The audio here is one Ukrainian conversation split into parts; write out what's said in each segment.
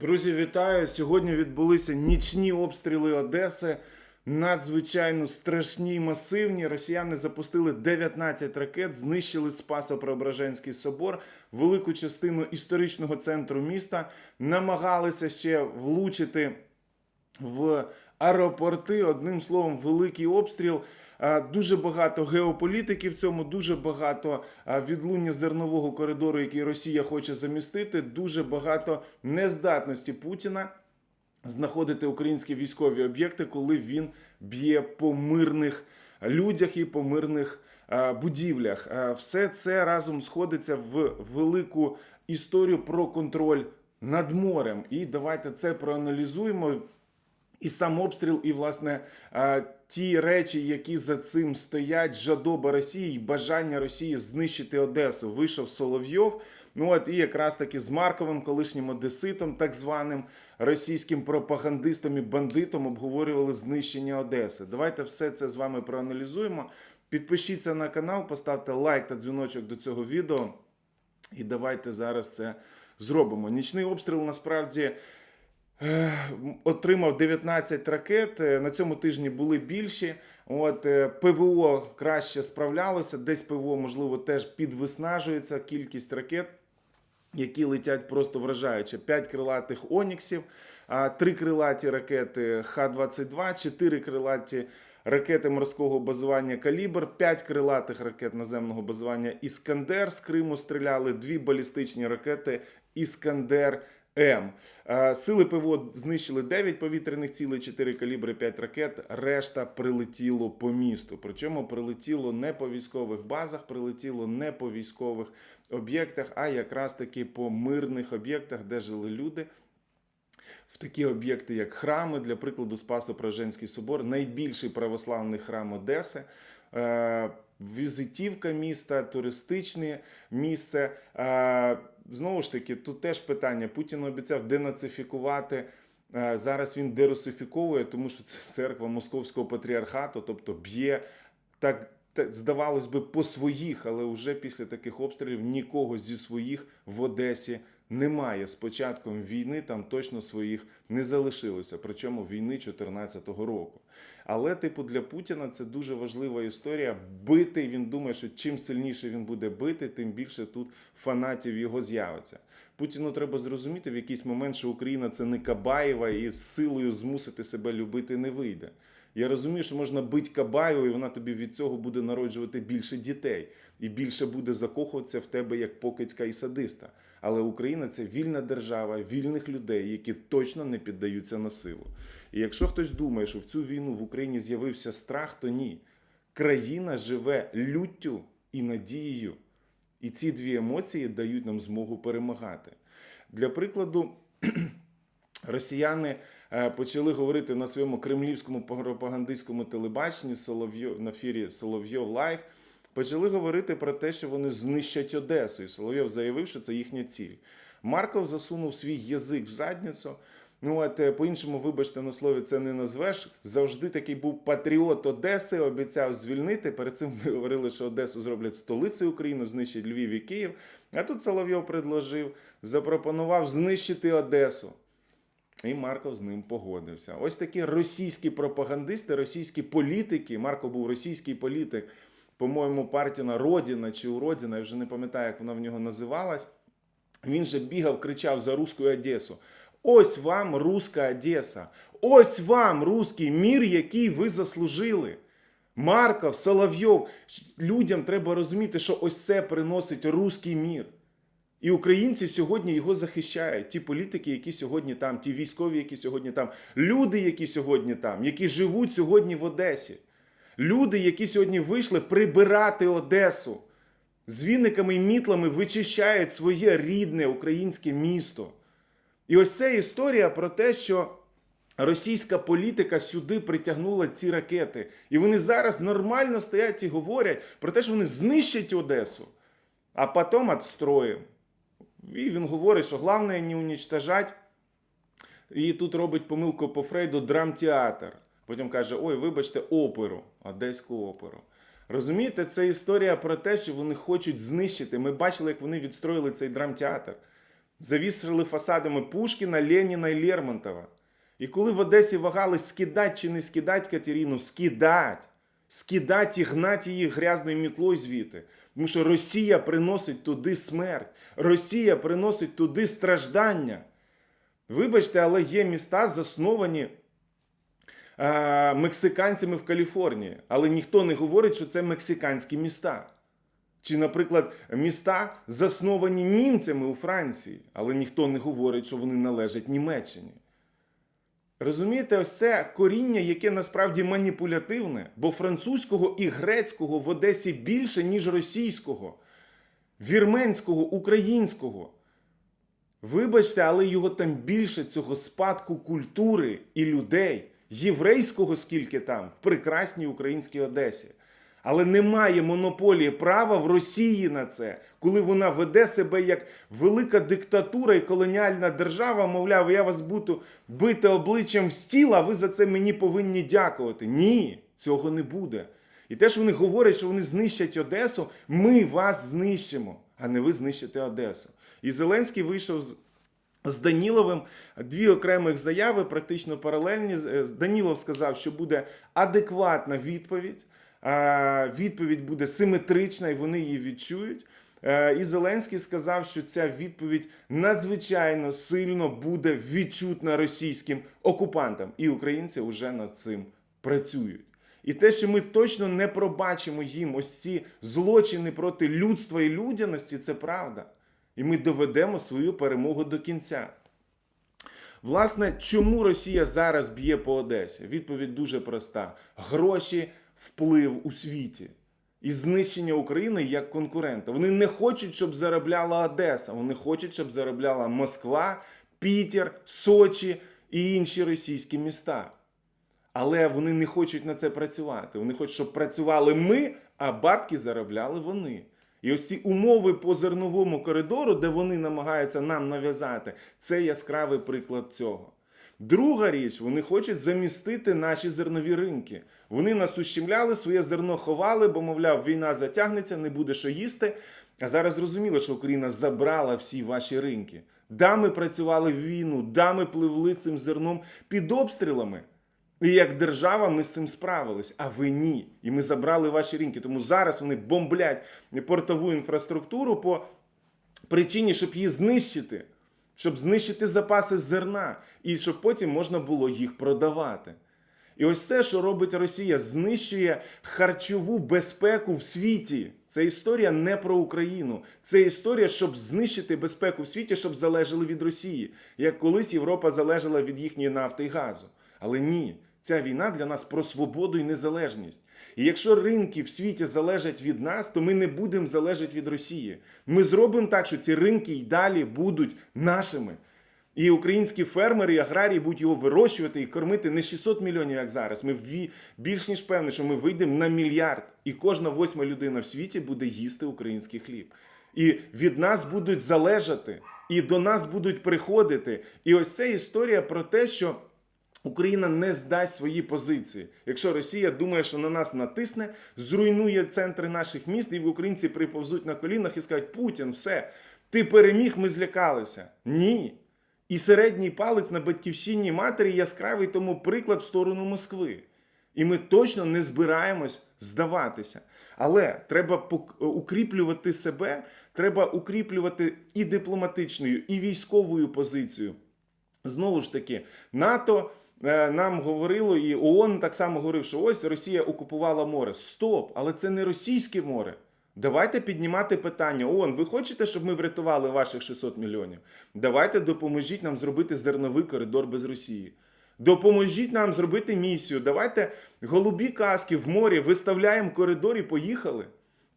Друзі, вітаю! Сьогодні відбулися нічні обстріли Одеси. Надзвичайно страшні і масивні. Росіяни запустили 19 ракет, знищили Спасо-Преображенський собор, велику частину історичного центру міста, намагалися ще влучити в аеропорти. Одним словом, великий обстріл. А, Дуже багато геополітики в цьому, дуже багато відлуння зернового коридору, який Росія хоче замістити, дуже багато нездатності Путіна знаходити українські військові об'єкти, коли він б'є по мирних людях і по мирних е, будівлях. Е, Все це разом сходиться в велику історію про контроль над морем. І давайте це проаналізуємо. І сам обстріл, і власне е, ті речі, які за цим стоять, жадоба Росії бажання Росії знищити Одесу. Вийшов Соловйов. Ну от і якраз таки з Марковим, колишнім одеситом, так званим російським пропагандистом і бандитом, обговорювали знищення Одеси. Давайте все це з вами проаналізуємо. Підпишіться на канал, поставте лайк та дзвіночок до цього відео. І давайте зараз це зробимо. Нічний обстріл насправді. Отримав 19 ракет. Е, На цьому тижні були більші. От е, ПВО краще справлялося. Десь ПВО, можливо, теж підвиснажується. Кількість ракет, які летять просто вражаюче. 5 крилатих Оніксів, 3 крилаті ракети Х-22, 4 крилаті ракети морського базування Калібр, 5 крилатих ракет наземного базування Іскандер з Криму стріляли, 2 балістичні ракети Іскандер. М. Е, Сили ПВО знищили 9 повітряних цілей, 4 калібри, 5 ракет. Решта прилетіло по місту. Причому прилетіло не по військових базах, прилетіло не по військових об'єктах, а якраз таки по мирних об'єктах, де жили люди. В такі об'єкти, як храми, для прикладу, Спасо-Преображенський собор, найбільший православний храм Одеси. Візитівка міста, туристичне місце. Знову ж таки, тут теж питання. Путін обіцяв денацифікувати. Зараз він дерусифіковує, тому що це церква Московського патріархату, тобто б'є так. та- Здавалось би, по своїх, але вже після таких обстрілів нікого зі своїх в Одесі немає. З початком війни там точно своїх не залишилося, причому війни 2014 року. Але, типу, для Путіна це дуже важлива історія. Бити він думає, що чим сильніше він буде бити, тим більше тут фанатів його з'явиться. Путіну треба зрозуміти в якийсь момент, що Україна це не Кабаєва, і силою змусити себе любити не вийде. Я розумію, що можна бити Кабаєву, і вона тобі від цього буде народжувати більше дітей і більше буде закохуватися в тебе як покидька і садиста. Але Україна це вільна держава, вільних людей, які точно не піддаються на силу. І якщо хтось думає, що в цю війну в Україні з'явився страх, то ні. Країна живе люттю і надією. І ці дві емоції дають нам змогу перемагати. Для прикладу, росіяни е, почали говорити на своєму кремлівському пропагандистському телебаченні на ефірі Соловйов Лайв. Почали говорити про те, що вони знищать Одесу. І Соловйов заявив, що це їхня ціль. Марков засунув свій язик в задницю. Ну, от е, по-іншому, вибачте на слові, це не назвеш. Завжди такий був патріот Одеси, обіцяв звільнити. Перед цим вони говорили, що Одесу зроблять столицею України, знищать Львів і Київ. А тут Соловйов предложив, запропонував знищити Одесу. І Марков з ним погодився. Ось такі російські пропагандисти, російські політики. Марко був російський політик, по-моєму, партія Родіна чи Уродіна, я вже не пам'ятаю, як вона в нього називалась. Він же бігав, кричав за руську Одесу. Ось вам руська Одеса. Ось вам руський мір, який ви заслужили. Марков, Соловйов. Людям треба розуміти, що ось це приносить руський мір. І українці сьогодні його захищають. Ті політики, які сьогодні там, ті військові, які сьогодні там, люди, які сьогодні там, які живуть сьогодні в Одесі. Люди, які сьогодні вийшли прибирати Одесу. З віниками і мітлами вичищають своє рідне українське місто. І ось ця історія про те, що російська політика сюди притягнула ці ракети. І вони зараз нормально стоять і говорять про те, що вони знищать Одесу, а потім відстроїмо. І він говорить, що головне не унічтожать. І тут робить помилку по Фрейду драмтеатр. Потім каже: ой, вибачте, оперу, одеську оперу. Розумієте, це історія про те, що вони хочуть знищити. Ми бачили, як вони відстроїли цей драмтеатр. завісили фасадами Пушкіна, Леніна і Лермонтова. І коли в Одесі вагались скидать чи не скидать Катерину, скидать. Скидать і гнать її грязною мітлою звідти. Тому що Росія приносить туди смерть, Росія приносить туди страждання. Вибачте, але є міста, засновані е, мексиканцями в Каліфорнії, але ніхто не говорить, що це мексиканські міста. Чи, наприклад, міста засновані німцями у Франції, але ніхто не говорить, що вони належать Німеччині. Розумієте, ось це коріння, яке насправді маніпулятивне, бо французького і грецького в Одесі більше, ніж російського, вірменського, українського. Вибачте, але його там більше цього спадку культури і людей, єврейського скільки там, в прекрасній українській Одесі. Але немає монополії права в Росії на це, коли вона веде себе як велика диктатура і колоніальна держава, мовляв, я вас буду бити обличчям в стіл, а ви за це мені повинні дякувати. Ні, цього не буде. І те, що вони говорять, що вони знищать Одесу, ми вас знищимо, а не ви знищите Одесу. І Зеленський вийшов з з Даніловим дві окремих заяви, практично паралельні. Е, Данілов сказав, що буде адекватна відповідь. Відповідь буде симетрична, і вони її відчують. Е, І Зеленський сказав, що ця відповідь надзвичайно сильно буде відчутна російським окупантам, і українці вже над цим працюють. І те, що ми точно не пробачимо їм ось ці злочини проти людства і людяності, це правда. І ми доведемо свою перемогу до кінця. Власне, чому Росія зараз б'є по Одесі? Відповідь дуже проста: гроші, вплив у світі і знищення України як конкурента. Вони не хочуть, щоб заробляла Одеса. Вони хочуть, щоб заробляла Москва, Пітер, Сочі і інші російські міста. Але вони не хочуть на це працювати. Вони хочуть, щоб працювали ми, а бабки заробляли вони. І ось ці умови по зерновому коридору, де вони намагаються нам нав'язати, це яскравий приклад цього. Друга річ, вони хочуть замістити наші зернові ринки. Вони нас ущемляли, своє зерно ховали, бо, мовляв, війна затягнеться, не буде що їсти. А зараз зрозуміло, що Україна забрала всі ваші ринки. Да, ми працювали в війну, да, ми пливли цим зерном під обстрілами. І як держава ми з цим справились, а ви ні. І ми забрали ваші ринки. Тому зараз вони бомблять портову інфраструктуру по причині, щоб її знищити, щоб знищити запаси зерна, і щоб потім можна було їх продавати. І ось це, що робить Росія, знищує харчову безпеку в світі. Це історія не про Україну. Це історія, щоб знищити безпеку в світі, щоб залежали від Росії, як колись Європа залежала від їхньої нафти і газу. Але ні, ця війна для нас про свободу і незалежність. І якщо ринки в світі залежать від нас, то ми не будемо залежати від Росії. Ми зробимо так, що ці ринки й далі будуть нашими. І українські фермери і аграрії будуть його вирощувати і кормити не 600 мільйонів, як зараз. Ми більш ніж певні, що ми вийдемо на мільярд, і кожна восьма людина в світі буде їсти український хліб. І від нас будуть залежати, і до нас будуть приходити. І ось це історія про те, що. Україна не здасть свої позиції. Якщо Росія думає, що на нас натисне, зруйнує центри наших міст, і українці приповзуть на колінах і скажуть: Путін, все, ти переміг, ми злякалися. Ні. І середній палець на батьківщині матері яскравий тому приклад в сторону Москви. І ми точно не збираємось здаватися. Але треба пок- укріплювати себе, треба укріплювати і дипломатичною, і військовою позицію. Знову ж таки, НАТО е, нам говорило, і ООН так само говорив, що ось Росія окупувала море. Стоп, але це не російське море. Давайте піднімати питання. ООН, ви хочете, щоб ми врятували ваших 600 мільйонів? Давайте допоможіть нам зробити зерновий коридор без Росії. Допоможіть нам зробити місію. Давайте голубі каски в морі виставляємо коридор і поїхали.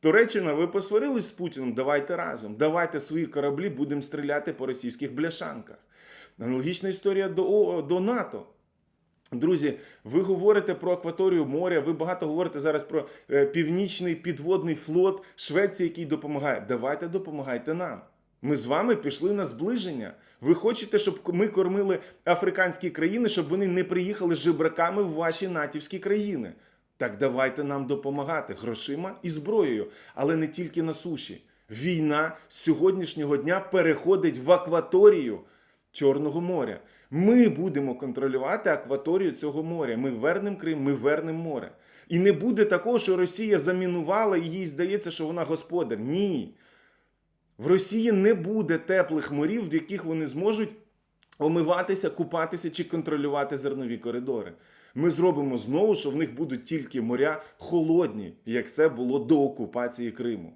Туреччина, ви посварились з Путіним? Давайте разом. Давайте свої кораблі будемо стріляти по російських бляшанках. Аналогічна історія до, до НАТО. Друзі, ви говорите про акваторію моря, ви багато говорите зараз про е, північний підводний флот Швеції, який допомагає. Давайте допомагайте нам. Ми з вами пішли на зближення. Ви хочете, щоб ми кормили африканські країни, щоб вони не приїхали жебраками в ваші натівські країни. Так давайте нам допомагати грошима і зброєю, але не тільки на суші. Війна з сьогоднішнього дня переходить в акваторію Чорного моря. Ми будемо контролювати акваторію цього моря. Ми вернемо Крим, ми вернемо море. І не буде такого, що Росія замінувала і їй здається, що вона господар. Ні. В Росії не буде теплих морів, в яких вони зможуть омиватися, купатися чи контролювати зернові коридори. Ми зробимо знову, що в них будуть тільки моря холодні, як це було до окупації Криму.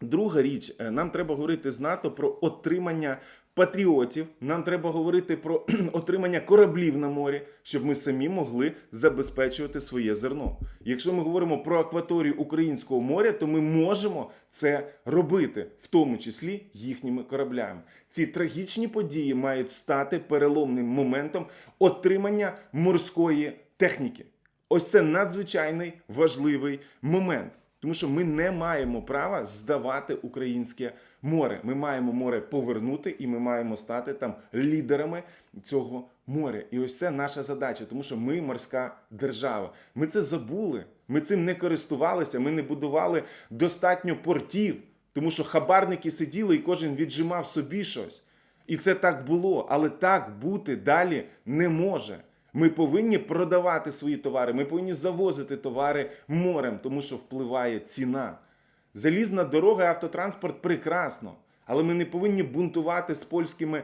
Друга річ, е, нам треба говорити з НАТО про отримання патріотів. Нам треба говорити про отримання кораблів на морі, щоб ми самі могли забезпечувати своє зерно. Якщо ми говоримо про акваторію українського моря, то ми можемо це робити, в тому числі їхніми кораблями. Ці трагічні події мають стати переломним моментом отримання морської техніки. Ось це надзвичайний важливий момент. Тому що ми не маємо права здавати українське море. Ми маємо море повернути, і ми маємо стати там лідерами цього моря. І ось це наша задача, тому що ми морська держава. Ми це забули. Ми цим не користувалися. Ми не будували достатньо портів, тому що хабарники сиділи і кожен віджимав собі щось. І це так було, але так бути далі не може. Ми повинні продавати свої товари, ми повинні завозити товари морем, тому що впливає ціна. Залізна дорога і автотранспорт прекрасно, але ми не повинні бунтувати з польськими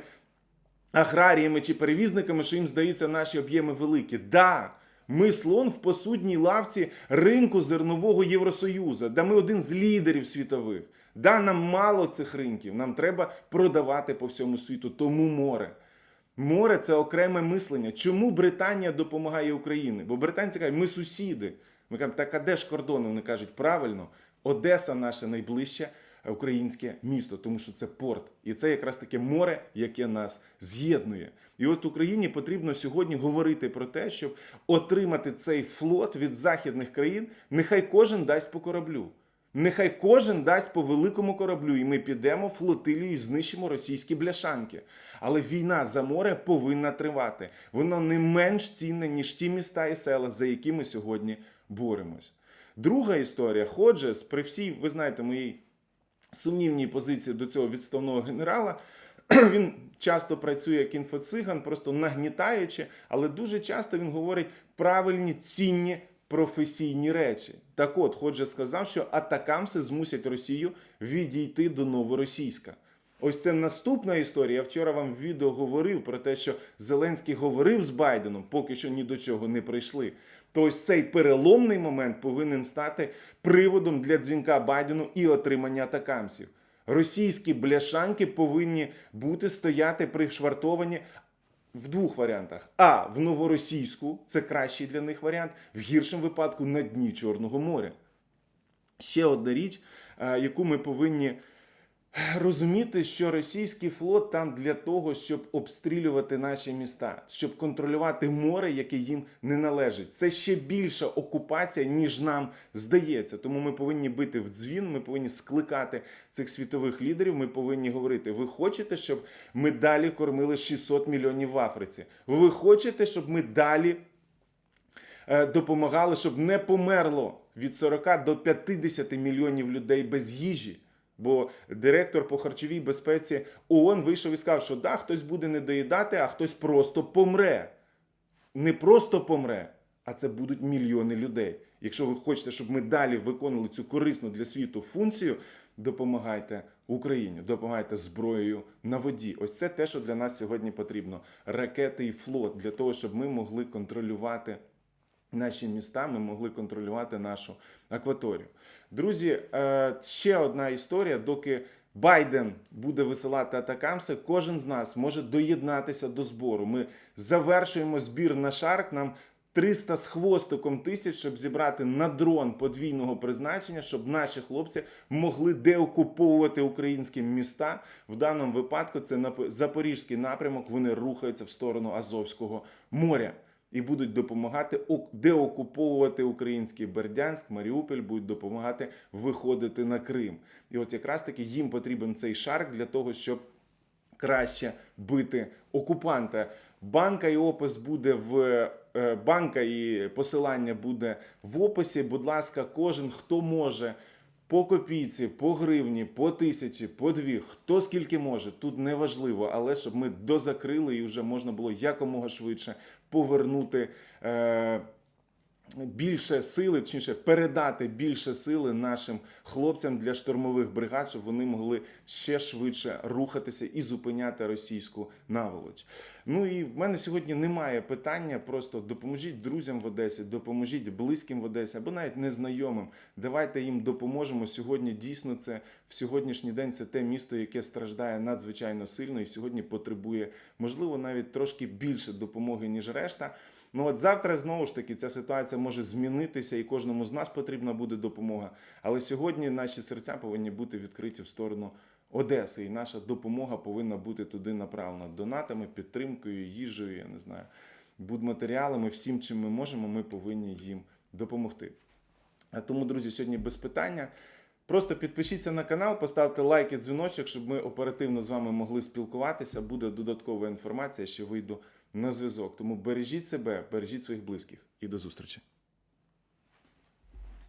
аграріями чи перевізниками, що їм здаються наші об'єми великі. Да, ми слон в посудній лавці ринку зернового Євросоюзу, да ми один з лідерів світових. Да, нам мало цих ринків, нам треба продавати по всьому світу, тому море. Море це окреме мислення. Чому Британія допомагає Україні? Бо британці кажуть, ми сусіди. Ми кажемо, так а де ж кордони? Вони кажуть, правильно, Одеса наше найближче українське місто, тому що це порт. І це якраз таке море, яке нас з'єднує. І от Україні потрібно сьогодні говорити про те, щоб отримати цей флот від західних країн. Нехай кожен дасть по кораблю. Нехай кожен дасть по великому кораблю, і ми підемо флотилію і знищимо російські бляшанки. Але війна за море повинна тривати. Вона не менш цінна, ніж ті міста і села, за які ми сьогодні боремось. Друга історія. Ходжес, при всій, ви знаєте, моїй сумнівній позиції до цього відставного генерала. Він часто працює як інфоциган, просто нагнітаючи, але дуже часто він говорить правильні, цінні професійні речі. Так от, Ходже сказав, що атакамси змусять Росію відійти до новоросійська. Ось це наступна історія. Я вчора вам в відео говорив про те, що Зеленський говорив з Байденом, поки що ні до чого не прийшли. То ось цей переломний момент повинен стати приводом для дзвінка Байдену і отримання атакамсів. Російські бляшанки повинні бути стояти пришвартовані в двох варіантах: а в новоросійську це кращий для них варіант, в гіршому випадку на дні Чорного моря. Ще одна річ, е, яку ми повинні розуміти, що російський флот там для того, щоб обстрілювати наші міста, щоб контролювати море, яке їм не належить. Це ще більша окупація, ніж нам здається. Тому ми повинні бити в дзвін, ми повинні скликати цих світових лідерів. Ми повинні говорити: ви хочете, щоб ми далі кормили 600 мільйонів в Африці? Ви хочете, щоб ми далі е, допомагали, щоб не померло від 40 до 50 мільйонів людей без їжі? Бо директор по харчовій безпеці ООН вийшов і сказав, що да, хтось буде не доїдати, а хтось просто помре. Не просто помре, а це будуть мільйони людей. Якщо ви хочете, щоб ми далі виконували цю корисну для світу функцію, допомагайте Україні, допомагайте зброєю на воді. Ось це те, що для нас сьогодні потрібно: ракети і флот для того, щоб ми могли контролювати наші міста, ми могли контролювати нашу акваторію. Друзі, е, ще одна історія, доки. Байден буде висилати атакамси, кожен з нас може доєднатися до збору. Ми завершуємо збір на шарк. Нам 300 з хвостиком тисяч, щоб зібрати на дрон подвійного призначення, щоб наші хлопці могли деокуповувати українські міста. В даному випадку це нап- Запорізький напрямок. Вони рухаються в сторону Азовського моря і будуть допомагати деокуповувати український Бердянськ, Маріуполь, будуть допомагати виходити на Крим. І от якраз таки їм потрібен цей шарк для того, щоб краще бити окупанта. Банка і опис буде в е, банка і посилання буде в описі. Будь ласка, кожен хто може. По копійці, по гривні, по тисячі, по дві, хто скільки може, тут не важливо, але щоб ми дозакрили і вже можна було якомога швидше повернути. Е- більше сили, точніше, передати більше сили нашим хлопцям для штурмових бригад, щоб вони могли ще швидше рухатися і зупиняти російську наволоч. Ну і в мене сьогодні немає питання. Просто допоможіть друзям в Одесі, допоможіть близьким в Одесі або навіть незнайомим. Давайте їм допоможемо. Сьогодні дійсно це в сьогоднішній день це те місто, яке страждає надзвичайно сильно і сьогодні потребує, можливо, навіть трошки більше допомоги, ніж решта. Ну от завтра знову ж таки ця ситуація може змінитися, і кожному з нас потрібна буде допомога. Але сьогодні наші серця повинні бути відкриті в сторону Одеси, і наша допомога повинна бути туди направлена донатами, підтримкою, їжею, я не знаю, будматеріалами, всім, чим ми можемо, ми повинні їм допомогти. А тому, друзі, сьогодні без питання. Просто підпишіться на канал, поставте лайк і дзвіночок, щоб ми оперативно з вами могли спілкуватися. Буде додаткова інформація, ще вийду на зв'язок. Тому бережіть себе, бережіть своїх близьких і до зустрічі.